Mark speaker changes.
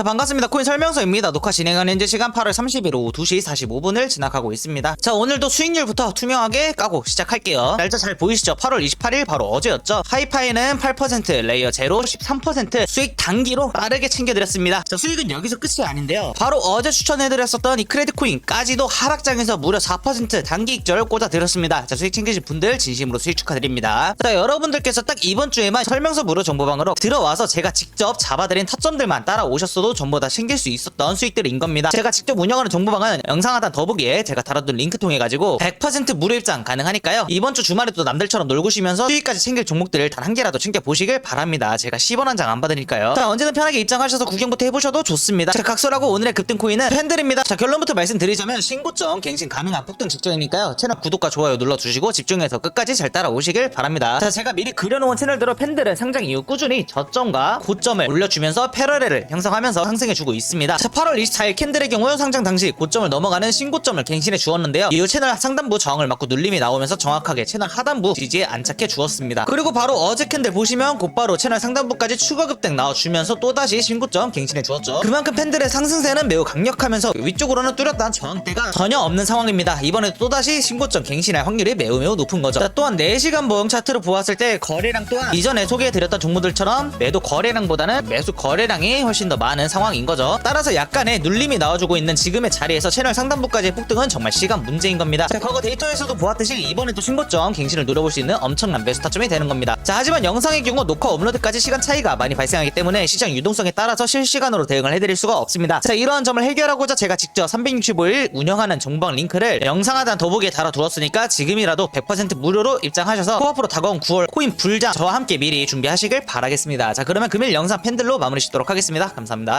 Speaker 1: 자, 반갑습니다. 코인 설명서입니다. 녹화 진행하는 현재 시간 8월 30일 오후 2시 45분을 지나가고 있습니다. 자, 오늘도 수익률부터 투명하게 까고 시작할게요. 날짜 잘 보이시죠? 8월 28일 바로 어제였죠. 하이파이는 8%, 레이어 제로 13% 수익 단기로 빠르게 챙겨드렸습니다. 자, 수익은 여기서 끝이 아닌데요. 바로 어제 추천해드렸었던 이 크레딧 코인까지도 하락장에서 무려 4% 단기 익절 꽂아드렸습니다. 자, 수익 챙기신 분들 진심으로 수익 축하드립니다. 자, 여러분들께서 딱 이번 주에만 설명서 무료 정보방으로 들어와서 제가 직접 잡아드린 타점들만 따라오셨어도 전부 다 챙길 수 있었던 수익들인 겁니다. 제가 직접 운영하는 정보방은 영상 하단 더보기에 제가 달아둔 링크 통해 가지고 100% 무료 입장 가능하니까요. 이번 주 주말에 또 남들처럼 놀고 쉬면서 수익까지 챙길 종목들을 단 한 개라도 챙겨 보시길 바랍니다. 제가 10원 한 장 안 받으니까요. 자, 언제든 편하게 입장하셔서 구경부터 해보셔도 좋습니다. 자, 각설하고 오늘의 급등 코인은 팬들입니다. 자, 결론부터 말씀드리자면 신고점 갱신 가능한 폭등 직전이니까요. 채널 구독과 좋아요 눌러주시고 집중해서 끝까지 잘 따라오시길 바랍니다. 자, 제가 미리 그려놓은 채널대로 팬들은 상장 이후 꾸준히 저점과 고점을 올려주면서 패러렐을 형성하면서 상승해주고 있습니다. 자, 8월 24일 캔들의 경우 상장 당시 고점을 넘어가는 신고점을 갱신해 주었는데요. 이후 채널 상단부 저항을 맞고 눌림이 나오면서 정확하게 채널 하단부 지지에 안착해 주었습니다. 그리고 바로 어제 캔들 보시면 곧바로 채널 상단부까지 추가 급등 나와주면서 또다시 신고점 갱신해 주었죠. 그만큼 팬들의 상승세는 매우 강력하면서 위쪽으로는 뚜렷한 저항대가 전혀 없는 상황입니다. 이번에도 또다시 신고점 갱신할 확률이 매우 매우 높은 거죠. 자, 또한 4시간 보형 차트로 보았을 때 거래량 또한 이전에 소개해드렸던 종목들처럼 매도 거래량보다는 매수 거래량이 훨씬 더 많은 상황인 거죠. 따라서 약간의 눌림이 나와주고 있는 지금의 자리에서 채널 상단부까지의 폭등은 정말 시간 문제인 겁니다. 자, 과거 데이터에서도 보았듯이 이번에 또 신고점 갱신을 노려볼 수 있는 엄청난 매수 타점이 되는 겁니다. 자, 하지만 영상의 경우 녹화 업로드까지 시간 차이가 많이 발생하기 때문에 시장 유동성에 따라서 실시간으로 대응을 해드릴 수가 없습니다. 자, 이러한 점을 해결하고자 제가 직접 365일 운영하는 정방 링크를 영상 하단 더보기에 달아두었으니까 지금이라도 100% 무료로 입장하셔서 코앞으로 다가온 9월 코인 불장 저와 함께 미리 준비하시길 바라겠습니다. 자, 그러면 금일 영상 팬들로 마무리 짓도록 하겠습니다. 감사합니다.